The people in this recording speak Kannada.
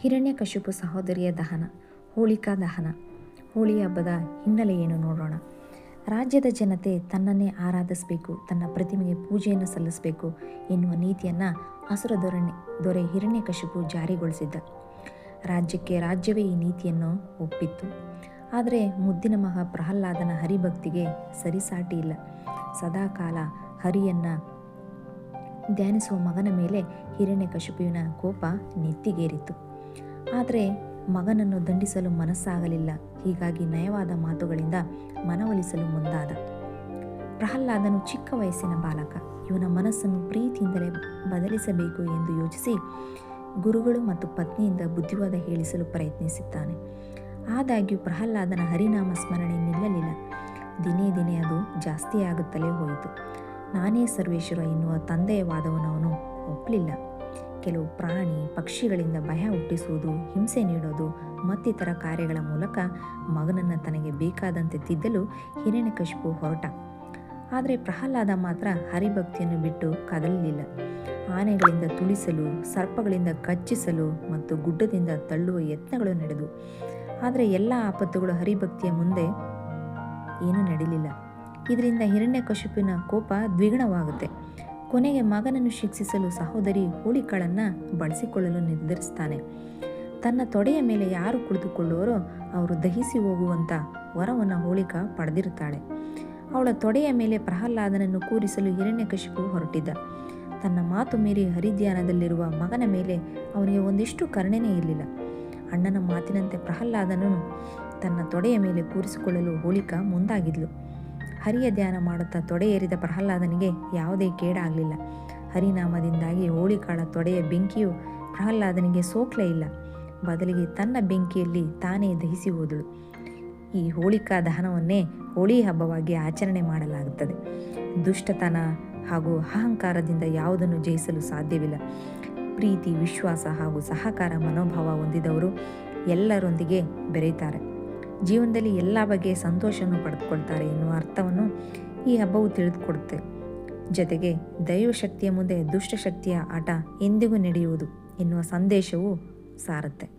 ಹಿರಣ್ಯಕಶಿಪು ಸಹೋದರಿಯ ದಹನ, ಹೋಳಿಕಾ ದಹನ ಹೋಳಿ ಹಬ್ಬದ ಹಿನ್ನೆಲೆಯನ್ನು ನೋಡೋಣ. ರಾಜ್ಯದ ಜನತೆ ತನ್ನನ್ನೇ ಆರಾಧಿಸಬೇಕು, ತನ್ನ ಪ್ರತಿಮೆಗೆ ಪೂಜೆಯನ್ನು ಸಲ್ಲಿಸಬೇಕು ಎನ್ನುವ ನೀತಿಯನ್ನು ಹಸುರ ದೊರೆ ದೊರೆ ಹಿರಣ್ಯಕಶಿಪು ಜಾರಿಗೊಳಿಸಿದ್ದ. ರಾಜ್ಯಕ್ಕೆ ರಾಜ್ಯವೇ ಈ ನೀತಿಯನ್ನು ಒಪ್ಪಿತ್ತು. ಆದರೆ ಮುದ್ದಿನ ಮಹ ಪ್ರಹ್ಲಾದನ ಹರಿಭಕ್ತಿಗೆ ಸರಿಸಾಟಿ ಇಲ್ಲ. ಸದಾಕಾಲ ಹರಿಯನ್ನು ಧ್ಯಾನಿಸುವ ಮಗನ ಮೇಲೆ ಹಿರಣ್ಯಕಶಿಪುವಿನ ಕೋಪ ನೆತ್ತಿಗೇರಿತು ಆದರೆ ಮಗನನ್ನು ದಂಡಿಸಲು ಮನಸ್ಸಾಗಲಿಲ್ಲ. ಹೀಗಾಗಿ ನಯವಾದ ಮಾತುಗಳಿಂದ ಮನವೊಲಿಸಲು ಮುಂದಾದ. ಪ್ರಹ್ಲಾದನು ಚಿಕ್ಕ ವಯಸ್ಸಿನ ಬಾಲಕ. ಇವನ ಮನಸ್ಸನ್ನು ಪ್ರೀತಿಯಿಂದಲೇ ಬದಲಿಸಬೇಕು ಎಂದು ಯೋಚಿಸಿ ಗುರುಗಳು ಮತ್ತು ಪತ್ನಿಯಿಂದ ಬುದ್ಧಿವಾದ ಹೇಳಿಸಲು ಪ್ರಯತ್ನಿಸುತ್ತಾನೆ ಆದಾಗ್ಯೂ ಪ್ರಹ್ಲಾದನ ಹರಿನಾಮ ಸ್ಮರಣೆ ನಿಲ್ಲಲಿಲ್ಲ. ದಿನೇ ದಿನೇ ಅದು ಜಾಸ್ತಿಯಾಗುತ್ತಲೇ ಹೋಯಿತು. ನಾನೇ ಸರ್ವೇಶ್ವರ ಎನ್ನುವ ತಂದೆಯ ವಾದವನ್ನು ಅವನು ಒಪ್ಪಲಿಲ್ಲ. ಕೆಲವು ಪ್ರಾಣಿ ಪಕ್ಷಿಗಳಿಂದ ಭಯ ಹುಟ್ಟಿಸುವುದು, ಹಿಂಸೆ ನೀಡೋದು ಮತ್ತಿತರ ಕಾರ್ಯಗಳ ಮೂಲಕ ಮಗನನ್ನು ತನಗೆ ಬೇಕಾದಂತೆ ತಿದ್ದಲು ಹಿರಣ್ಯಕಶಿಪು ಹೊರಟ. ಆದರೆ ಪ್ರಹ್ಲಾದ ಮಾತ್ರ ಹರಿಭಕ್ತಿಯನ್ನು ಬಿಟ್ಟು ಕದಲಲಿಲ್ಲ. ಆನೆಗಳಿಂದ ತುಳಿಸಲು, ಸರ್ಪಗಳಿಂದ ಕಚ್ಚಿಸಲು ಮತ್ತು ಗುಡ್ಡದಿಂದ ತಳ್ಳುವ ಯತ್ನಗಳು ನಡೆದು. ಆದರೆ ಎಲ್ಲ ಆಪತ್ತುಗಳು ಹರಿಭಕ್ತಿಯ ಮುಂದೆ ಏನೂ ನಡೆಯಲಿಲ್ಲ ಇದರಿಂದ ಹಿರಣ್ಯಕಶಿಪಿನ ಕೋಪ ದ್ವಿಗುಣವಾಗುತ್ತೆ. ಕೊನೆಗೆ ಮಗನನ್ನು ಶಿಕ್ಷಿಸಲು ಸಹೋದರಿ ಹೋಳಿಕಳನ್ನು ಬಳಸಿಕೊಳ್ಳಲು ನಿರ್ಧರಿಸ್ತಾನೆ. ತನ್ನ ತೊಡೆಯ ಮೇಲೆ ಯಾರು ಕುಳಿತುಕೊಳ್ಳುವರೋ ಅವರು ದಹಿಸಿ ಹೋಗುವಂಥ ವರವನ್ನು ಹೋಳಿಕ ಪಡೆದಿರುತ್ತಾಳೆ. ಅವಳ ತೊಡೆಯ ಮೇಲೆ ಪ್ರಹ್ಲಾದನನ್ನು ಕೂರಿಸಲು ಹಿರಣ್ಯಕಶಿಪು ಹೊರಟಿದ್ದ. ತನ್ನ ಮಾತು ಮೀರಿ ಹರಿಧ್ಯಾನದಲ್ಲಿರುವ ಮಗನ ಮೇಲೆ ಅವನಿಗೆ ಒಂದಿಷ್ಟು ಕರುಣೆನೇ ಇರಲಿಲ್ಲ. ಅಣ್ಣನ ಮಾತಿನಂತೆ ಪ್ರಹ್ಲಾದನನ್ನು ತನ್ನ ತೊಡೆಯ ಮೇಲೆ ಕೂರಿಸಿಕೊಳ್ಳಲು ಹೋಳಿಕ ಮುಂದಾಗಿದ್ಲು. ಹರಿಯ ಧ್ಯಾನ ಮಾಡುತ್ತಾ ತೊಡೆಯೇರಿದ ಪ್ರಹ್ಲಾದನಿಗೆ ಯಾವುದೇ ಕೇಡಾಗಲಿಲ್ಲ. ಹರಿನಾಮದಿಂದಾಗಿ ಹೋಳಿಕಾಳ ತೊಡೆಯ ಬೆಂಕಿಯು ಪ್ರಹ್ಲಾದನಿಗೆ ಸೋಕ್ಲೇ ಇಲ್ಲ. ಬದಲಿಗೆ ತನ್ನ ಬೆಂಕಿಯಲ್ಲಿ ತಾನೇ ದಹಿಸಿ ಹೋದಳು. ಈ ಹೋಳಿಕಾ ದಹನವನ್ನೇ ಹೋಳಿ ಹಬ್ಬವಾಗಿ ಆಚರಣೆ ಮಾಡಲಾಗುತ್ತದೆ. ದುಷ್ಟತನ ಹಾಗೂ ಅಹಂಕಾರದಿಂದ ಯಾವುದನ್ನು ಜಯಿಸಲು ಸಾಧ್ಯವಿಲ್ಲ. ಪ್ರೀತಿ, ವಿಶ್ವಾಸ ಹಾಗೂ ಸಹಕಾರ ಮನೋಭಾವ ಹೊಂದಿದವರು ಎಲ್ಲರೊಂದಿಗೆ ಬೆರೆಯುತ್ತಾರೆ. ಜೀವನದಲ್ಲಿ ಎಲ್ಲ ಬಗೆಯ ಸಂತೋಷವನ್ನು ಪಡೆದುಕೊಳ್ತಾರೆ ಎನ್ನುವ ಅರ್ಥವನ್ನು ಈ ಹಬ್ಬವು ತಿಳಿದುಕೊಡುತ್ತೆ. ಜೊತೆಗೆ ದೈವಶಕ್ತಿಯ ಮುಂದೆ ದುಷ್ಟಶಕ್ತಿಯ ಆಟ ಎಂದಿಗೂ ನಡೆಯುವುದು ಎನ್ನುವ ಸಂದೇಶವು ಸಾರುತ್ತೆ.